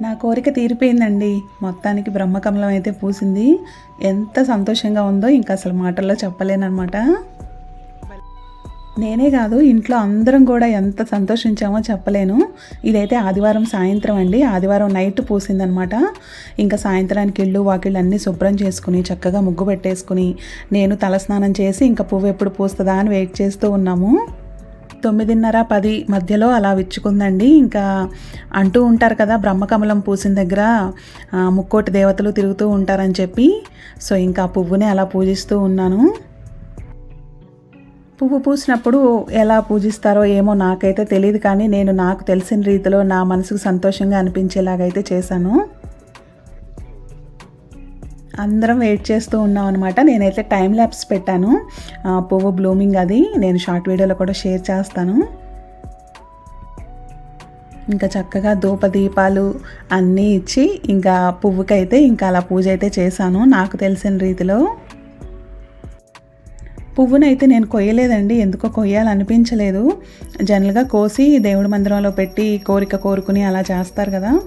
నా కోరిక తీరిపోయిందండి. మొత్తానికి బ్రహ్మకమలం అయితే పూసింది. ఎంత సంతోషంగా ఉందో ఇంకా అసలు మాటల్లో చెప్పలేనమాట నేనే కాదు ఇంట్లో అందరం కూడా ఎంత సంతోషించామో చెప్పలేను. ఇదైతే ఆదివారం సాయంత్రం అండి. ఆదివారం నైట్ పూసిందనమాట ఇంకా సాయంత్రానికి ఇళ్ళు వాకిళ్ళు అన్నీ శుభ్రం చేసుకుని చక్కగా ముగ్గు పెట్టేసుకుని నేను తలస్నానం చేసి ఇంకా పువ్వు ఎప్పుడు పూస్తుందా అని వెయిట్ చేస్తూ ఉన్నాము. తొమ్మిదిన్నర పది మధ్యలో అలా విచ్చుకుందండి. ఇంకా అంటూ ఉంటారు కదా బ్రహ్మకమలం పూసిన దగ్గర ముక్కోటి దేవతలు తిరుగుతూ ఉంటారని చెప్పి. సో ఇంకా పువ్వుని అలా పూజిస్తూ ఉన్నాను. పువ్వు పూసినప్పుడు ఎలా పూజిస్తారో ఏమో నాకైతే తెలియదు కానీ నేను నాకు తెలిసిన రీతిలో నా మనసుకు సంతోషంగా అనిపించేలాగైతే చేశాను. అందరం వెయిట్ చేస్తూ ఉన్నాం అనమాట నేనైతే టైం ల్యాబ్స్ పెట్టాను. పువ్వు బ్లూమింగ్ అది. నేను షార్ట్ వీడియోలో కూడా షేర్ చేస్తాను. ఇంకా చక్కగా ధూప దీపాలు అన్నీ ఇచ్చి ఇంకా పువ్వుకైతే ఇంకా అలా పూజ అయితే చేశాను. నాకు తెలిసిన రీతిలో. పువ్వునైతే నేను కొయ్యలేదండి. ఎందుకో కొయ్యాలనిపించలేదు. జనరల్గా కోసి దేవుడి మందిరంలో పెట్టి కోరిక కోరుకుని అలా చేస్తారు కదా.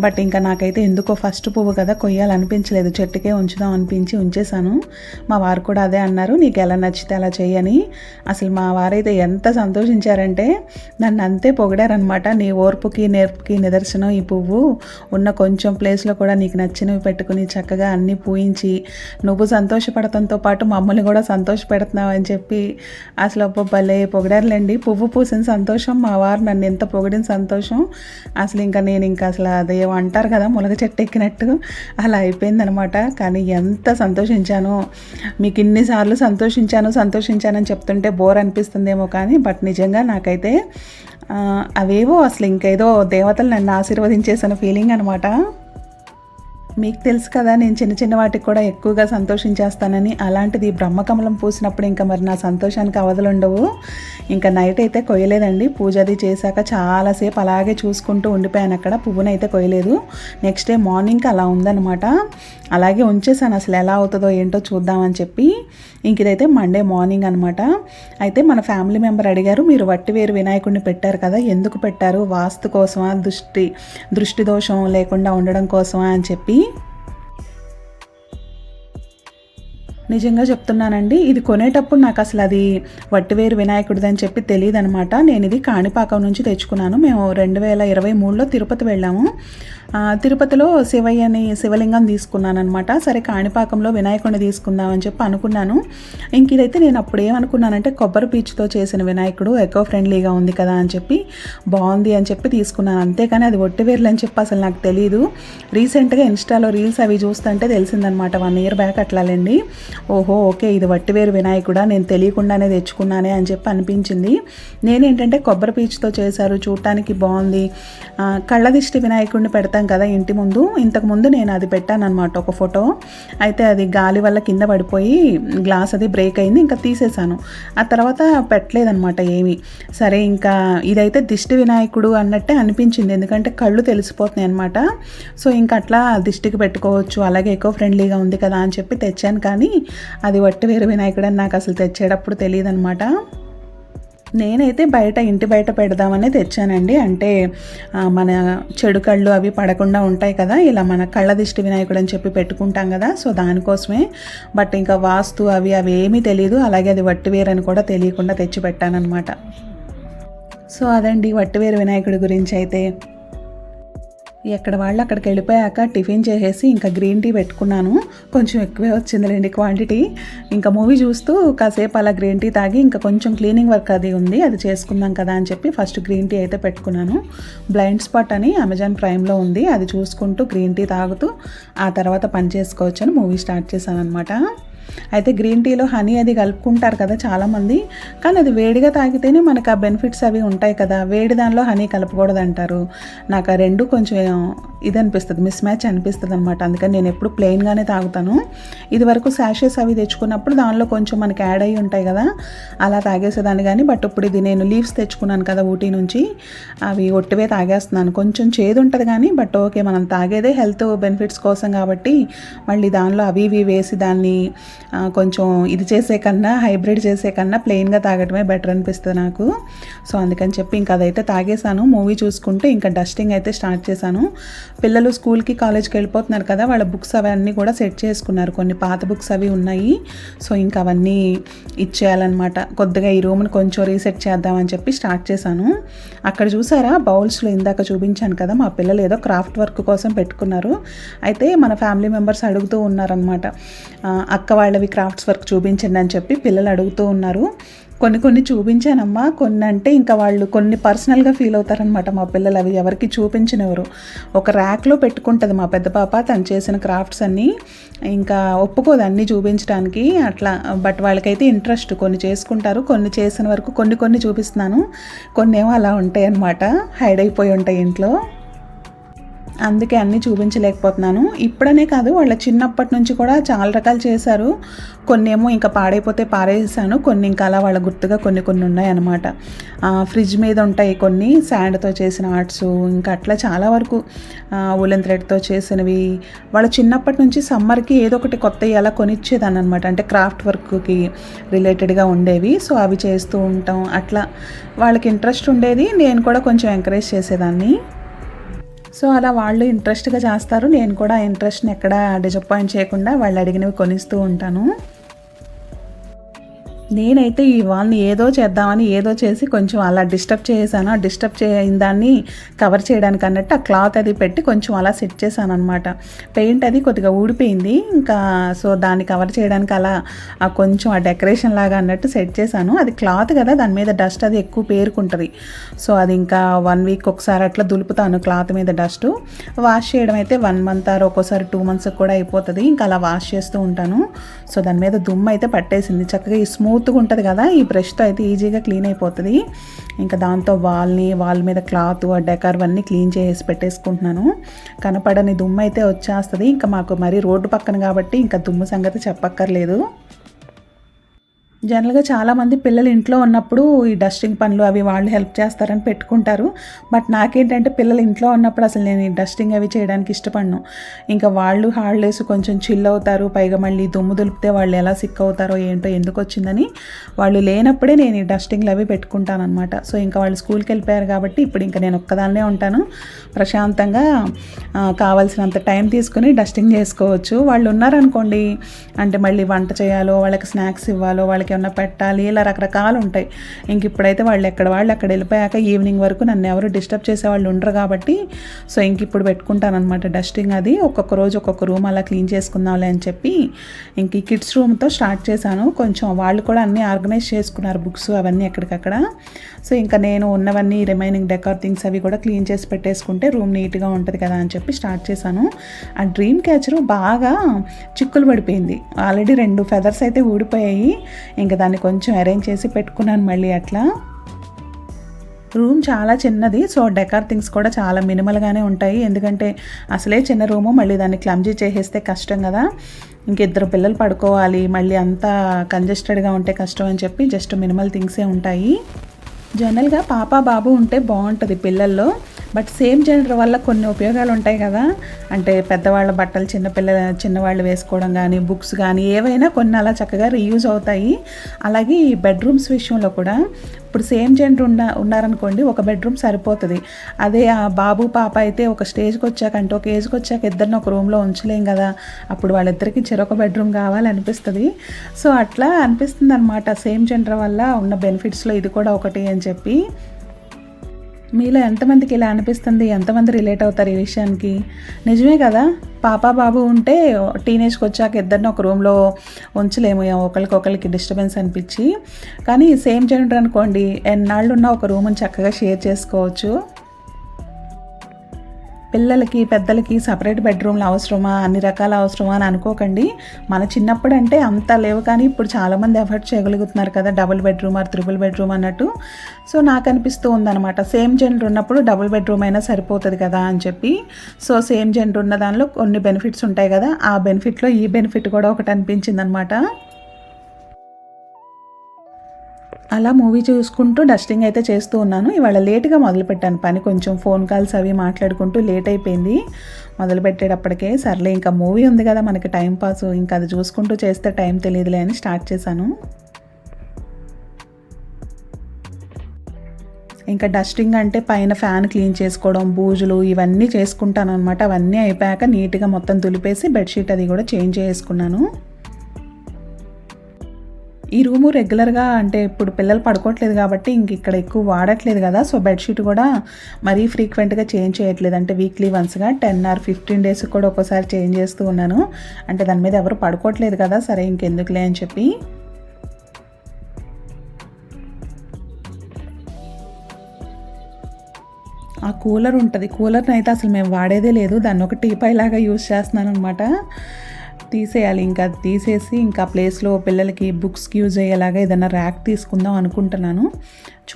బట్ ఇంకా నాకైతే ఎందుకో ఫస్ట్ పువ్వు కదా కొయ్యాలనిపించలేదు. చెట్టుకే ఉంచుదాం అనిపించి ఉంచేశాను. మా వారు కూడా అదే అన్నారు. నీకు ఎలా నచ్చితే అలా చేయని అసలు మా వారైతే ఎంత సంతోషించారంటే నన్ను అంతే పొగిడారనమాట నీ ఓర్పుకి నేర్పుకి నిదర్శనం ఈ పువ్వు. ఉన్న కొంచెం ప్లేస్లో కూడా నీకు నచ్చినవి పెట్టుకుని చక్కగా అన్నీ పూయించి నువ్వు సంతోషపడటంతో పాటు మమ్మల్ని కూడా సంతోషపెడుతున్నావు అని చెప్పి అసలు భలే పొగిడారులేండి. పువ్వు పూసిన సంతోషం మా వారు నన్ను ఎంత పొగిడిన సంతోషం. అసలు ఇంకా నేను ఇంకా అసలు అదే అంటారు కదా ములగ చెట్టు ఎక్కినట్టు. అలా అయిపోయిందనమాట. కానీ ఎంత సంతోషించానో మీకు ఇన్నిసార్లు సంతోషించాను సంతోషించానని చెప్తుంటే బోర్ అనిపిస్తుందేమో కానీ బట్ నిజంగా నాకైతే అవేవో అసలు ఇంకేదో దేవతలు నన్ను ఆశీర్వదించేసిన ఫీలింగ్ అనమాట. మీకు తెలుసు కదా నేను చిన్న చిన్న వాటికి కూడా ఎక్కువగా సంతోషించేస్తానని. అలాంటిది బ్రహ్మకమలం పూసినప్పుడు ఇంకా మరి నా సంతోషానికి అవధులు ఉండవు. ఇంకా నైట్ అయితే కొయ్యలేదండి. పూజ అది చేశాక చాలాసేపు అలాగే చూసుకుంటూ ఉండిపోయాను అక్కడ. పువ్వునైతే కొయ్యలేదు. నెక్స్ట్ డే మార్నింగ్కి అలా ఉందన్నమాట. అలాగే ఉంచేసాను అసలు ఎలా అవుతుందో ఏంటో చూద్దామని చెప్పి. ఇంక ఇదైతే మండే మార్నింగ్ అనమాట అయితే మన ఫ్యామిలీ మెంబర్ అడిగారు మీరు వట్టివేరు వినాయకుడిని పెట్టారు కదా ఎందుకు పెట్టారు? వాస్తు కోసమా దృష్టి దృష్టి దోషం లేకుండా ఉండడం కోసమా? అని చెప్పి. నిజంగా చెప్తున్నానండి. ఇది కొనేటప్పుడు నాకు అసలు అది వట్టివేరు వినాయకుడిది అని చెప్పి తెలియదు అనమాట నేను ఇది కాణిపాకం నుంచి తెచ్చుకున్నాను. మేము రెండు వేల ఇరవై మూడులో తిరుపతి వెళ్ళాము. తిరుపతిలో శివయ్యని శివలింగం తీసుకున్నాను అనమాట సరే కాణిపాకంలో వినాయకుడిని తీసుకుందాం అని చెప్పి అనుకున్నాను. ఇంక ఇదైతే నేను అప్పుడు ఏమనుకున్నానంటే కొబ్బరి పీచుతో చేసిన వినాయకుడు ఎకో ఫ్రెండ్లీగా ఉంది కదా అని చెప్పి బాగుంది అని చెప్పి తీసుకున్నాను. అంతేకాని అది ఒట్టివేర్లు అని చెప్పి అసలు నాకు తెలియదు రీసెంట్గా ఇన్స్టాలో రీల్స్ అవి చూస్తుంటే తెలిసిందనమాట. వన్ ఇయర్ బ్యాక్ అట్లాలేండి. ఓహో ఓకే ఇది వట్టివేరు వినాయకుడా నేను తెలియకుండానే తెచ్చుకున్నానే అని చెప్పి అనిపించింది. నేనేంటంటే కొబ్బరి పీచుతో చేశారు చూడటానికి బాగుంది. కళ్ళదిష్టి కళ్ళ దిష్టి వినాయకుడిని పెడతాం కదా ఇంటి ముందు. ఇంతకుముందు నేను అది పెట్టాను అనమాట ఒక ఫోటో. అయితే అది గాలి వల్ల కింద పడిపోయి గ్లాస్ అది బ్రేక్ అయింది ఇంకా తీసేశాను. ఆ తర్వాత పెట్టలేదనమాట ఏమీ. సరే ఇంకా ఇదైతే దిష్టి వినాయకుడు అన్నట్టే అనిపించింది. ఎందుకంటే కళ్ళు తెలిసిపోతున్నాయి అనమాట సో ఇంకా అట్లా దిష్టికి పెట్టుకోవచ్చు అలాగే ఎకో ఫ్రెండ్లీగా ఉంది కదా అని చెప్పి తెచ్చాను. కానీ అది వట్టి వేరు వినాయకుడు అని నాకు అసలు తెచ్చేటప్పుడు తెలియదు అనమాట నేనైతే బయట ఇంటి బయట పెడదామనే తెచ్చానండి. అంటే మన చెడు కళ్ళు అవి పడకుండా ఉంటాయి కదా ఇలా మన కళ్ళ దిష్టి వినాయకుడు అని చెప్పి పెట్టుకుంటాం కదా సో దానికోసమే. బట్ ఇంకా వాస్తు అవి అవి ఏమీ తెలియదు అలాగే అది వట్టివేరని కూడా తెలియకుండా తెచ్చి పెట్టానమాట సో అదండి వట్టివేరు వినాయకుడి గురించి అయితే. ఎక్కడ వాళ్ళు అక్కడికి వెళ్ళిపోయాక టిఫిన్ చేసేసి ఇంకా గ్రీన్ టీ పెట్టుకున్నాను. కొంచెం ఎక్కువే వచ్చిందిలేండి క్వాంటిటీ. ఇంకా మూవీ చూస్తూ కాసేపు అలా గ్రీన్ టీ తాగి ఇంకా కొంచెం క్లీనింగ్ వర్క్ అది ఉంది అది చేసుకుందాం కదా అని చెప్పి ఫస్ట్ గ్రీన్ టీ అయితే పెట్టుకున్నాను. బ్లైండ్ స్పాట్ అని అమెజాన్ ప్రైమ్లో ఉంది అది చూసుకుంటూ గ్రీన్ టీ తాగుతూ ఆ తర్వాత పని చేసుకోవచ్చు అని మూవీ స్టార్ట్ చేశాను అనమాట అయితే గ్రీన్ టీలో హనీ అది కలుపుకుంటారు కదా చాలామంది కానీ అది వేడిగా తాగితేనే మనకు ఆ బెనిఫిట్స్ అవి ఉంటాయి కదా. వేడి దానిలో హనీ కలపకూడదు అంటారు నాకు ఆ రెండు కొంచెం ఇది అనిపిస్తుంది మిస్ మ్యాచ్ అనిపిస్తుంది అనమాట అందుకని నేను ఎప్పుడు ప్లెయిన్గానే తాగుతాను. ఇది వరకు శాషెస్ అవి తెచ్చుకున్నప్పుడు దానిలో కొంచెం మనకి యాడ్ అయ్యి ఉంటాయి కదా అలా తాగేసేదాన్ని కానీ బట్ ఇప్పుడు ఇది నేను లీవ్స్ తెచ్చుకున్నాను కదా ఊటీ నుంచి అవి ఒట్టివే తాగేస్తున్నాను. కొంచెం చేదు ఉంటుంది కానీ బట్ ఓకే మనం తాగేదే హెల్త్ బెనిఫిట్స్ కోసం కాబట్టి మళ్ళీ దానిలో అవి ఇవి వేసి దాన్ని కొంచెం ఇది చేసే కన్నా హైబ్రిడ్ చేసే కన్నా ప్లెయిన్గా తాగటమే బెటర్ అనిపిస్తుంది నాకు. సో అందుకని చెప్పి ఇంకా అదైతే తాగేశాను. మూవీ చూసుకుంటూ ఇంకా డస్టింగ్ అయితే స్టార్ట్ చేశాను. పిల్లలు స్కూల్కి కాలేజ్కి వెళ్ళిపోతున్నారు కదా వాళ్ళ బుక్స్ అవన్నీ కూడా సెట్ చేసుకున్నారు. కొన్ని పాత బుక్స్ అవి ఉన్నాయి. సో ఇంకా అవన్నీ ఇచ్చేయాలన్నమాట. కొద్దిగా ఈ రూమ్ని కొంచెం రీసెట్ చేద్దామని చెప్పి స్టార్ట్ చేశాను. అక్కడ చూసారా బౌల్స్లో ఇందాక చూపించాను కదా మా పిల్లలు ఏదో క్రాఫ్ట్ వర్క్ కోసం పెట్టుకున్నారు. అయితే మన ఫ్యామిలీ మెంబర్స్ అడుగుతూ ఉన్నారనమాట అక్క వాళ్ళవి క్రాఫ్ట్స్ వర్క్ చూపించండి అని చెప్పి పిల్లలు అడుగుతూ ఉన్నారు. కొన్ని కొన్ని చూపించానమ్మా కొన్ని అంటే ఇంకా వాళ్ళు కొన్ని పర్సనల్గా ఫీల్ అవుతారనమాట మా పిల్లలు అవి ఎవరికి చూపించినెవరు? ఒక ర్యాక్లో పెట్టుకుంటుంది మా పెద్ద పాప తను చేసిన క్రాఫ్ట్స్ అన్నీ. ఇంకా ఒప్పుకోదు అన్నీ చూపించడానికి అట్లా. బట్ వాళ్ళకైతే ఇంట్రెస్ట్ కొన్ని చేసుకుంటారు కొన్ని చేసిన వరకు కొన్ని కొన్ని చూపిస్తున్నాను. కొన్ని ఏమో అలా ఉంటాయి అన్నమాట హైడ్ అయిపోయి ఉంటాయి ఇంట్లో. అందుకే అన్నీ చూపించలేకపోతున్నాను. ఇప్పుడనే కాదు వాళ్ళ చిన్నప్పటి నుంచి కూడా చాలా రకాలు చేశారు. కొన్ని ఏమో ఇంకా పాడైపోతే పారేసాను. కొన్ని ఇంకా అలా వాళ్ళ గుర్తుగా కొన్ని కొన్ని ఉన్నాయన్నమాట. ఫ్రిడ్జ్ మీద ఉంటాయి కొన్ని శాండ్తో చేసిన ఆర్ట్స్ ఇంకా అట్లా చాలా వరకు ఉలెన్ థ్రెడ్తో చేసినవి. వాళ్ళ చిన్నప్పటి నుంచి సమ్మర్కి ఏదో ఒకటి కొత్త అలా కొనిచ్చేదాన్ని అనమాట అంటే క్రాఫ్ట్ వర్క్కి రిలేటెడ్గా ఉండేవి. సో అవి చేస్తూ ఉంటాం. అట్లా వాళ్ళకి ఇంట్రెస్ట్ ఉండేది. నేను కూడా కొంచెం ఎంకరేజ్ చేసేదాన్ని. సో అలా వాళ్ళు ఇంట్రెస్ట్గా చేస్తారు. నేను కూడా ఇంట్రెస్ట్ని ఎక్కడ డిసప్పాయింట్ చేయకుండా వాళ్ళు అడిగినవి కొనిస్తూ ఉంటాను. నేనైతే ఈ వాళ్ళని ఏదో చేద్దామని ఏదో చేసి కొంచెం అలా డిస్టర్బ్ చేశాను ఆ డిస్టర్బ్ చేయిన దాన్ని కవర్ చేయడానికి అన్నట్టు ఆ క్లాత్ అది పెట్టి కొంచెం అలా సెట్ చేశాను అనమాట పెయింట్ అది కొద్దిగా ఊడిపోయింది. ఇంకా సో దాన్ని కవర్ చేయడానికి అలా ఆ కొంచెం ఆ డెకరేషన్ లాగా అన్నట్టు సెట్ చేశాను. అది క్లాత్ కదా దాని మీద డస్ట్ అది ఎక్కువ పేరుకుంటుంది. సో అది ఇంకా వన్ వీక్ ఒకసారి అట్లా దులుపుతాను క్లాత్ మీద డస్ట్. వాష్ చేయడం అయితే వన్ మంత్ ఆర్ ఒక్కోసారి టూ మంత్స్కి కూడా అయిపోతుంది. ఇంకా అలా వాష్ చేస్తూ ఉంటాను. సో దాని మీద దుమ్ము అయితే పట్టేసింది. చక్కగా ఈ స్మూత్ స్మూత్గా ఉంటుంది కదా ఈ బ్రష్తో అయితే ఈజీగా క్లీన్ అయిపోతుంది. ఇంకా దాంతో వాల్ని వాల్ మీద క్లాత్ డెకార్ అన్నీ క్లీన్ చేసి పెట్టేసుకుంటున్నాను. కనపడని దుమ్ము అయితే వచ్చేస్తుంది. ఇంకా మాకు మరి రోడ్డు పక్కన కాబట్టి ఇంకా దుమ్ము సంగతి చెప్పక్కర్లేదు. జనరల్గా చాలామంది పిల్లలు ఇంట్లో ఉన్నప్పుడు ఈ డస్టింగ్ పనులు అవి వాళ్ళు హెల్ప్ చేస్తారని పెట్టుకుంటారు. బట్ నాకేంటంటే పిల్లలు ఇంట్లో ఉన్నప్పుడు అసలు నేను ఈ డస్టింగ్ అవి చేయడానికి ఇష్టపడను. ఇంకా వాళ్ళు హాళ్ళేసి కొంచెం చిల్ అవుతారు పైగా మళ్ళీ దుమ్ము దులిపితే వాళ్ళు ఎలా సిక్ అవుతారో ఏంటో ఎందుకు వచ్చిందని వాళ్ళు లేనప్పుడే నేను ఈ డస్టింగ్లు అవి పెట్టుకుంటాను అనమాట సో ఇంకా వాళ్ళు స్కూల్కి వెళ్ళిపోయారు కాబట్టి ఇప్పుడు ఇంకా నేను ఒక్కదాన్నే ఉంటాను. ప్రశాంతంగా కావాల్సినంత టైం తీసుకుని డస్టింగ్ చేసుకోవచ్చు. వాళ్ళు ఉన్నారనుకోండి అంటే మళ్ళీ వంట చేయాలో వాళ్ళకి స్నాక్స్ ఇవ్వాలో వాళ్ళకి వాళ్ళకి ఏమన్నా పెట్టాలి ఇలా రకరకాలు ఉంటాయి. ఇంక ఇప్పుడైతే వాళ్ళు ఎక్కడ వాళ్ళు అక్కడ వెళ్ళిపోయాక ఈవినింగ్ వరకు నన్ను ఎవరు డిస్టర్బ్ చేసే వాళ్ళు ఉండరు కాబట్టి సో ఇంక ఇప్పుడు పెట్టుకుంటానమాట డస్టింగ్ అది. ఒక్కొక్క రోజు ఒక్కొక్క రూమ్ అలా క్లీన్ చేసుకుందాంలే అని చెప్పి ఇంక ఈ కిడ్స్ రూమ్తో స్టార్ట్ చేశాను. కొంచెం వాళ్ళు కూడా అన్నీ ఆర్గనైజ్ చేసుకున్నారు బుక్స్ అవన్నీ ఎక్కడికక్కడ. సో ఇంకా నేను ఉన్నవన్నీ రిమైనింగ్ డెకార్ థింగ్స్ అవి కూడా క్లీన్ చేసి పెట్టేసుకుంటే రూమ్ నీట్గా ఉంటుంది కదా అని చెప్పి స్టార్ట్ చేశాను. ఆ డ్రీమ్ క్యాచర్ బాగా చిక్కులు పడిపోయింది. ఆల్రెడీ రెండు ఫెదర్స్ అయితే ఊడిపోయాయి. ఇంకా దాన్ని కొంచెం అరేంజ్ చేసి పెట్టుకున్నాను మళ్ళీ అట్లా. రూమ్ చాలా చిన్నది సో డెకార్ థింగ్స్ కూడా చాలా మినిమల్గానే ఉంటాయి. ఎందుకంటే అసలే చిన్న రూము మళ్ళీ దాన్ని క్లమ్జీ చేసేస్తే కష్టం కదా. ఇంకిద్దరు పిల్లలు పడుకోవాలి మళ్ళీ అంతా కంజెస్టెడ్గా ఉంటే కష్టం అని చెప్పి జస్ట్ మినిమల్ థింగ్సే ఉంటాయి. జనరల్గా పాప బాబు ఉంటే బాగుంటుంది పిల్లల్లో బట్ సేమ్ జెండర్ వల్ల కొన్ని ఉపయోగాలు ఉంటాయి కదా. అంటే పెద్దవాళ్ళ బట్టలు చిన్నపిల్లల చిన్నవాళ్ళు వేసుకోవడం కానీ బుక్స్ కానీ ఏవైనా కొన్ని అలా చక్కగా రీయూజ్ అవుతాయి. అలాగే ఈ బెడ్రూమ్స్ విషయంలో కూడా ఇప్పుడు సేమ్ జెండర్ ఉన్న ఉన్నారనుకోండి ఒక బెడ్రూమ్ సరిపోతుంది. అదే ఆ బాబు పాప అయితే ఒక స్టేజ్కి వచ్చాక అంటే ఒక ఏజ్కి వచ్చాక ఇద్దరిని ఒక రూమ్లో ఉంచలేం కదా. అప్పుడు వాళ్ళిద్దరికి చెరొక బెడ్రూమ్ కావాలనిపిస్తుంది. సో అట్లా అనిపిస్తుంది అనమాట సేమ్ జెండర్ వల్ల ఉన్న బెనిఫిట్స్లో ఇది కూడా ఒకటి అని చెప్పి. మీలో ఎంతమందికి ఇలా అనిపిస్తుంది? ఎంతమంది రిలేట్ అవుతారు ఈ విషయానికి? నిజమే కదా? పాప బాబు ఉంటే టీనేజ్కి వచ్చాక ఇద్దరిని ఒక రూమ్లో ఉంచలేము. ఒకరికొకరికి డిస్టర్బెన్స్ అనిపించి. కానీ సేమ్ జెండర్ అనుకోండి ఎన్నాళ్ళు ఉన్న ఒక రూమ్ని చక్కగా షేర్ చేసుకోవచ్చు. పిల్లలకి పెద్దలకి సపరేట్ బెడ్రూమ్లు అవసరమా? అన్ని రకాల అవసరమా అని అనుకోకండి. మన చిన్నప్పుడు అంటే అంత లేవు కానీ ఇప్పుడు చాలామంది ఎఫర్ట్ చేయగలుగుతున్నారు కదా double bedroom or triple bedroom అన్నట్టు. సో నాకు అనిపిస్తూ ఉందన్నమాట. సేమ్ జెండర్ ఉన్నప్పుడు డబుల్ బెడ్రూమ్ అయినా సరిపోతుంది కదా అని చెప్పి. సో సేమ్ జెండర్ ఉన్న దానిలో కొన్ని బెనిఫిట్స్ ఉంటాయి కదా. ఆ బెనిఫిట్లో ఈ బెనిఫిట్ కూడా ఒకటి అనిపించింది అనమాట అలా మూవీ చూసుకుంటూ డస్టింగ్ అయితే చేస్తూ ఉన్నాను. ఇవాళ లేట్గా మొదలుపెట్టాను పని. కొంచెం ఫోన్ కాల్స్ అవి మాట్లాడుకుంటూ లేట్ అయిపోయింది. మొదలుపెట్టేటప్పటికే సర్లే ఇంకా మూవీ ఉంది కదా మనకి టైం పాస్ ఇంకా అది చూసుకుంటూ చేస్తే టైం తెలియదులే అని స్టార్ట్ చేశాను. ఇంకా డస్టింగ్ అంటే పైన ఫ్యాన్ క్లీన్ చేసుకోవడం బూజులు ఇవన్నీ చేసుకుంటాను అనమాట అవన్నీ అయిపోయాక నీట్గా మొత్తం దులిపేసి బెడ్షీట్ అది కూడా చేంజ్ చేసుకున్నాను. ఈ రూము రెగ్యులర్గా అంటే ఇప్పుడు పిల్లలు పడుకోవట్లేదు కాబట్టి ఇంక ఇక్కడ ఎక్కువ వాడట్లేదు కదా. సో బెడ్షీట్ కూడా మరీ ఫ్రీక్వెంట్గా చేంజ్ చేయట్లేదు. అంటే వీక్లీ వన్స్గా టెన్ ఆర్ ఫిఫ్టీన్ డేస్ కూడా ఒక్కోసారి చేంజ్ చేస్తూ ఉన్నాను. అంటే దాని మీద ఎవరు పడుకోవట్లేదు కదా. సరే ఇంకెందుకులే అని చెప్పి. ఆ కూలర్ ఉంటుంది. కూలర్ని అయితే అసలు మేము వాడేదే లేదు. దాన్ని ఒక టీపాయ్ లాగా యూస్ చేస్తున్నాను అనమాట తీసేయాలి. ఇంకా తీసేసి ఇంకా ప్లేస్లో పిల్లలకి బుక్స్కి యూజ్ అయ్యేలాగా ఏదైనా ర్యాక్ తీసుకుందాం అనుకుంటున్నాను.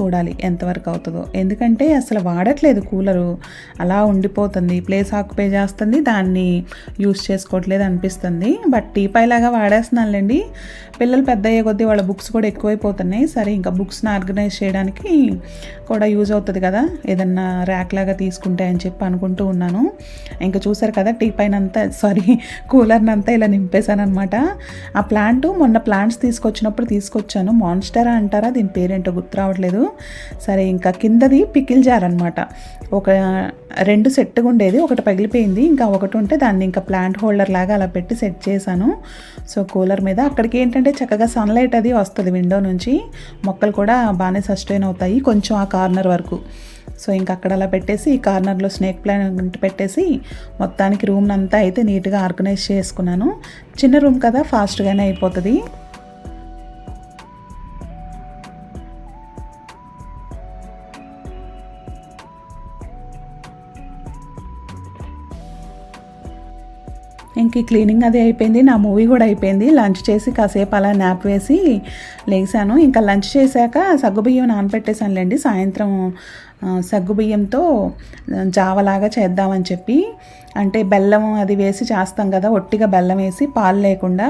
చూడాలి ఎంతవరకు అవుతుందో. ఎందుకంటే అసలు వాడట్లేదు కూలరు. అలా ఉండిపోతుంది. ప్లేస్ ఆక్యుపై చేస్తుంది. దాన్ని యూస్ చేసుకోవట్లేదు అనిపిస్తుంది. బట్ టీపై లాగా వాడేస్తున్నానులేండి. పిల్లలు పెద్ద అయ్యే కొద్దీ వాళ్ళ బుక్స్ కూడా ఎక్కువైపోతున్నాయి. సరే ఇంకా బుక్స్ని ఆర్గనైజ్ చేయడానికి కూడా యూజ్ అవుతుంది కదా. ఏదన్నా ర్యాక్ లాగా తీసుకుంటే అని చెప్పి అనుకుంటూ ఉన్నాను. ఇంకా చూసారు కదా టీ పైన అంతా సారీ కూలర్ని అంతా ఇలా నింపేశాను అనమాట ఆ ప్లాంట్ మొన్న ప్లాంట్స్ తీసుకొచ్చినప్పుడు తీసుకొచ్చాను. మాన్స్టరా అంటారా? దీని పేరేంటో గుర్తు రావట్లేదు. సరే ఇంకా కిందది పికిల్ జార్ అనమాట ఒక రెండు సెట్గా ఉండేది ఒకటి పగిలిపోయింది ఇంకా ఒకటి ఉంటే దాన్ని ఇంకా ప్లాంట్ హోల్డర్ లాగా అలా పెట్టి సెట్ చేశాను. సో కూలర్ మీద అక్కడికి ఏంటంటే చక్కగా సన్లైట్ అది వస్తుంది విండో నుంచి. మొక్కలు కూడా బాగానే సస్టైన్ అవుతాయి కొంచెం ఆ కార్నర్ వరకు. సో ఇంకా అక్కడ అలా పెట్టేసి ఈ కార్నర్లో స్నేక్ ప్లాంట్ పెట్టేసి మొత్తానికి రూమ్ అంతా అయితే నీట్గా ఆర్గనైజ్ చేసుకున్నాను. చిన్న రూమ్ కదా ఫాస్ట్గానే అయిపోతుంది. ఇంక క్లీనింగ్ అది అయిపోయింది నా మూవీ కూడా అయిపోయింది. లంచ్ చేసి కాసేపు అలా నాప్ వేసి లేసాను. ఇంకా లంచ్ చేశాక సగ్గుబియ్యం నానపెట్టేశానులేండి. సాయంత్రం సగ్గుబియ్యంతో జావలాగా చేద్దామని చెప్పి అంటే బెల్లం అది వేసి చేస్తాం కదా ఒట్టిగా బెల్లం వేసి పాలు లేకుండా.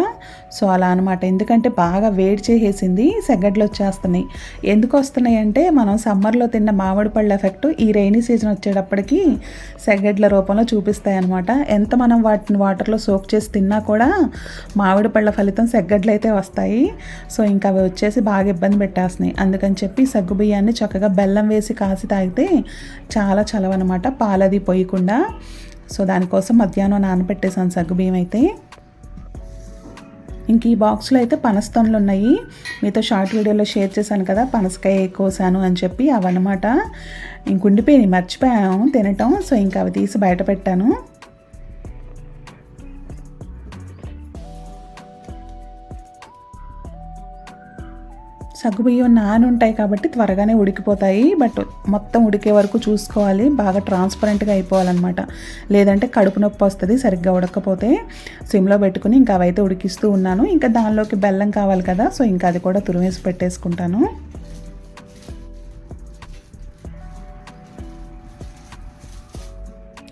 సో అలా అనమాట ఎందుకంటే బాగా వేడి చేసేసింది సెగ్గడ్లు వచ్చేస్తున్నాయి. ఎందుకు వస్తున్నాయి అంటే మనం సమ్మర్లో తిన్న మామిడి పళ్ళ ఎఫెక్ట్ ఈ రైనీ సీజన్ వచ్చేటప్పటికి సెగ్గడ్ల రూపంలో చూపిస్తాయి అనమాట ఎంత మనం వాటిని వాటర్లో సోక్ చేసి తిన్నా కూడా మామిడి పళ్ళ ఫలితం సెగ్గడ్లు అయితే వస్తాయి. సో ఇంకా అవి వచ్చేసి బాగా ఇబ్బంది పెట్టేస్తున్నాయి. అందుకని చెప్పి సగ్గు బియ్యాన్ని చక్కగా బెల్లం వేసి కాసి తాగితే చాలా చలవనమాట పాలది పోయకుండా. సో దానికోసం మధ్యాహ్నం నానబెట్టేసాను సగ్గుబియ్యం అయితే. ఇంక ఈ బాక్స్లో అయితే పనస్తోన్లు ఉన్నాయి. మీతో షార్ట్ వీడియోలో షేర్ చేశాను కదా పనసకాయ కోసాను అని చెప్పి అవన్నమాట. ఇంక ఉండిపోయినాయి మర్చిపోయాము తినటం. సో ఇంకా అవి తీసి బయట పెట్టాను. సగ్గుబియ్యం నాని ఉంటాయి కాబట్టి త్వరగానే ఉడికిపోతాయి. బట్ మొత్తం ఉడికే వరకు చూసుకోవాలి. బాగా ట్రాన్స్పరెంట్గా అయిపోవాలన్నమాట. లేదంటే కడుపు నొప్పి వస్తుంది సరిగ్గా ఉడకపోతే సిమ్లో పెట్టుకుని ఇంకా అవైతే ఉడికిస్తూ ఉన్నాను. ఇంకా దానిలోకి బెల్లం కావాలి కదా సో ఇంకా అది కూడా తురిమేసి పెట్టేసుకుంటాను.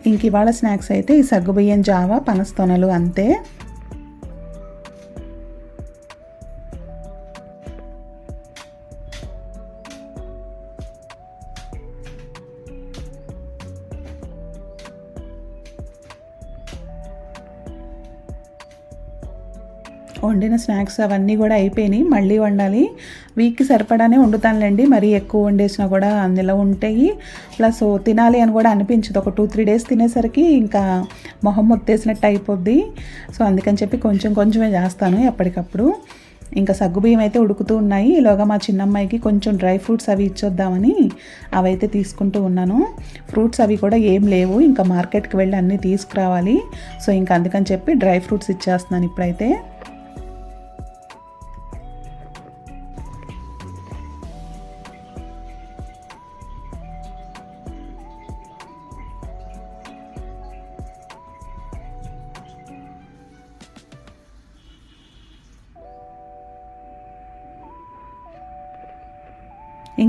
ఇంక ఇవాళ స్నాక్స్ అయితే ఈ సగ్గుబియ్యం జావా పనస్తోనలు అంతే. స్నాక్స్ అవన్నీ కూడా అయిపోయినాయి. మళ్ళీ వండాలి. వీక్కి సరిపడానే వండుతానులేండి. మరీ ఎక్కువ వండేసినా కూడా అందులో ఉంటాయి. ప్లస్ తినాలి అని కూడా అనిపించదు. ఒక టూ త్రీ డేస్ తినేసరికి ఇంకా మొహం మొత్తేసినట్టు అయిపోద్ది. సో అందుకని చెప్పి కొంచెం కొంచెమే చేస్తాను ఎప్పటికప్పుడు. ఇంకా సగ్గుబియ్యం అయితే ఉడుకుతూ ఉన్నాయి. ఈలోగా మా చిన్నమ్మాయికి కొంచెం డ్రై ఫ్రూట్స్ అవి ఇచ్చొద్దామని అవైతే తీసుకుంటూ ఉన్నాను. ఫ్రూట్స్ అవి కూడా ఏం లేవు. ఇంకా మార్కెట్కి వెళ్ళి అన్నీ తీసుకురావాలి. సో ఇంకా అందుకని చెప్పి డ్రై ఫ్రూట్స్ ఇచ్చేస్తున్నాను ఇప్పుడైతే.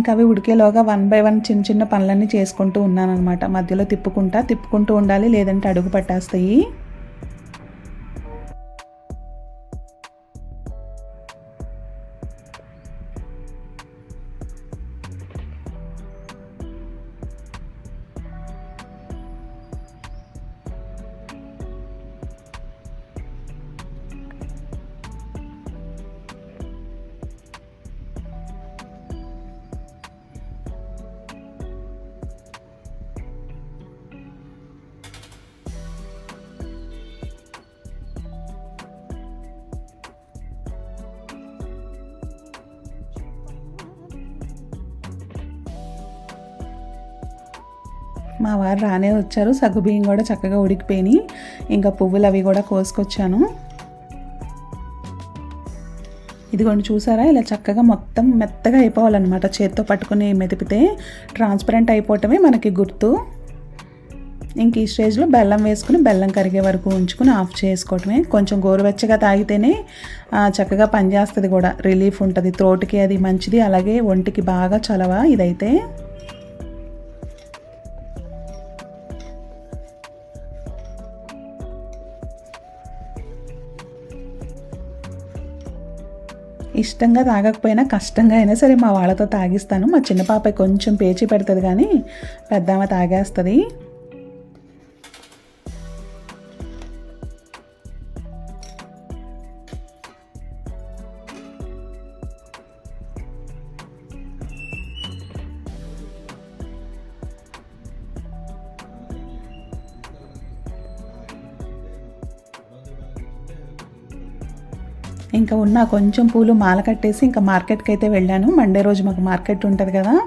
ఇంకా అవి ఉడికేలోగా వన్ బై వన్ చిన్న చిన్న పనులన్నీ చేసుకుంటూ ఉన్నాను అనమాట మధ్యలో తిప్పుకుంటా తిప్పుకుంటూ ఉండాలి లేదంటే అడుగు పట్టేస్తాయి. మా వారు రానే వచ్చారు. సగ్గుబియ్యం కూడా చక్కగా ఉడికిపోయినాయి. ఇంకా పువ్వులు అవి కూడా కోసుకొచ్చాను. ఇదిగోండి చూసారా? ఇలా చక్కగా మొత్తం మెత్తగా అయిపోవాలన్నమాట. చేత్తో పట్టుకుని మెదిపితే ట్రాన్స్పరెంట్ అయిపోవటమే మనకి గుర్తు. ఇంక ఈ స్టేజ్లో బెల్లం వేసుకుని బెల్లం కరిగే వరకు ఉంచుకుని ఆఫ్ చేసుకోవటమే. కొంచెం గోరువెచ్చగా తాగితేనే చక్కగా పనిచేస్తుంది కూడా. రిలీఫ్ ఉంటుంది. త్రోట్కి అది మంచిది. అలాగే ఒంటికి బాగా చలవ ఇదైతే. ఇష్టంగా తాగకపోయినా కష్టంగా అయినా సరే మా వాళ్ళతో తాగిస్తాను. మా చిన్న పాప కొంచెం పేచి పెడుతుంది కానీ పెద్దామ తాగేస్తుంది. ఇంకా ఉన్న కొంచెం పూలు మాల కట్టేసి ఇంకా మార్కెట్కి అయితే వెళ్ళాను. మండే రోజు మాకు మార్కెట్ ఉంటుంది కదా.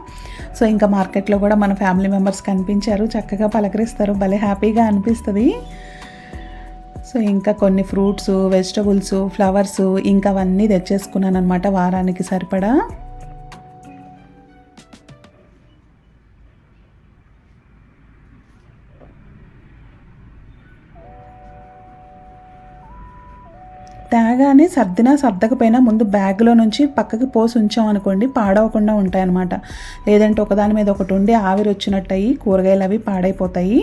సో ఇంకా మార్కెట్లో కూడా మన ఫ్యామిలీ మెంబర్స్ కనిపించారు. చక్కగా పలకరిస్తారు. భలే హ్యాపీగా అనిపిస్తుంది. సో ఇంకా కొన్ని ఫ్రూట్స్ వెజిటబుల్స్ ఫ్లవర్స్ ఇంకా అవన్నీ తెచ్చేసుకున్నాను అనమాట వారానికి సరిపడా. తేగానే సర్దినా సర్దకపోయినా ముందు బ్యాగ్లో నుంచి పక్కకి పోసి ఉంచాం అనుకోండి పాడవకుండా ఉంటాయన్నమాట. లేదంటే ఒకదాని మీద ఒకటి ఉండి ఆవిరి వచ్చినట్టు అయ్యి కూరగాయలు అవి పాడైపోతాయి.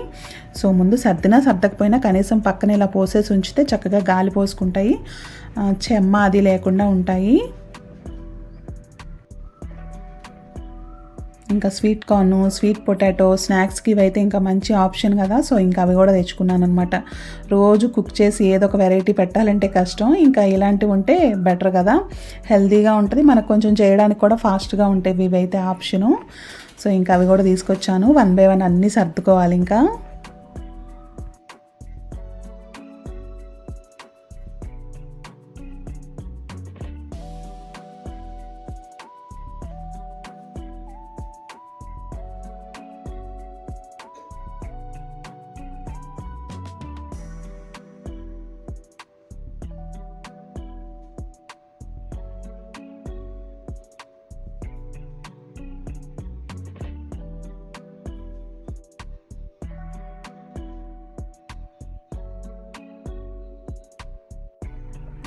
సో ముందు సర్దినా సర్దకపోయినా కనీసం పక్కన ఇలా పోసేసి ఉంచితే చక్కగా గాలి పోసుకుంటాయి. చెమ్మ అది లేకుండా ఉంటాయి. ఇంకా స్వీట్ కార్న్ స్వీట్ పొటాటో స్నాక్స్కి ఇవైతే ఇంకా మంచి ఆప్షన్ కదా. సో ఇంకా అవి కూడా తెచ్చుకున్నాను అనమాట రోజు కుక్ చేసి ఏదో ఒక వెరైటీ పెట్టాలంటే కష్టం. ఇంకా ఇలాంటివి ఉంటే బెటర్ కదా. హెల్తీగా ఉంటుంది. మనకు కొంచెం చేయడానికి కూడా ఫాస్ట్గా ఉంటాయి ఇవైతే ఆప్షను. సో ఇంకా అవి కూడా తీసుకొచ్చాను. వన్ బై వన్ అన్నీ సర్దుకోవాలి ఇంకా.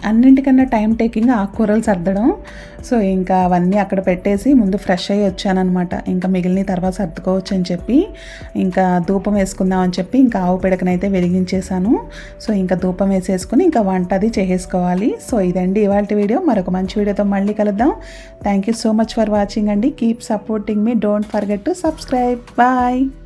అన్నింటికన్నా టైం టేకింగ్ ఆకుకూరలు సర్దడం. సో ఇంకా అవన్నీ అక్కడ పెట్టేసి ముందు ఫ్రెష్ అయ్యి వచ్చానమాట ఇంకా మిగిలిన తర్వాత సర్దుకోవచ్చు అని చెప్పి ఇంకా ధూపం వేసుకుందాం అని చెప్పి ఇంకా ఆవు పిడకనైతే వెలిగించేశాను. సో ఇంకా ధూపం వేసేసుకుని ఇంకా వంట అది చేసేసుకోవాలి. సో ఇదండి ఇవాళ వీడియో. మరొక మంచి వీడియోతో మళ్ళీ కలుద్దాం. Thank you so much for watching అండి. Keep supporting me don't forget to subscribe bye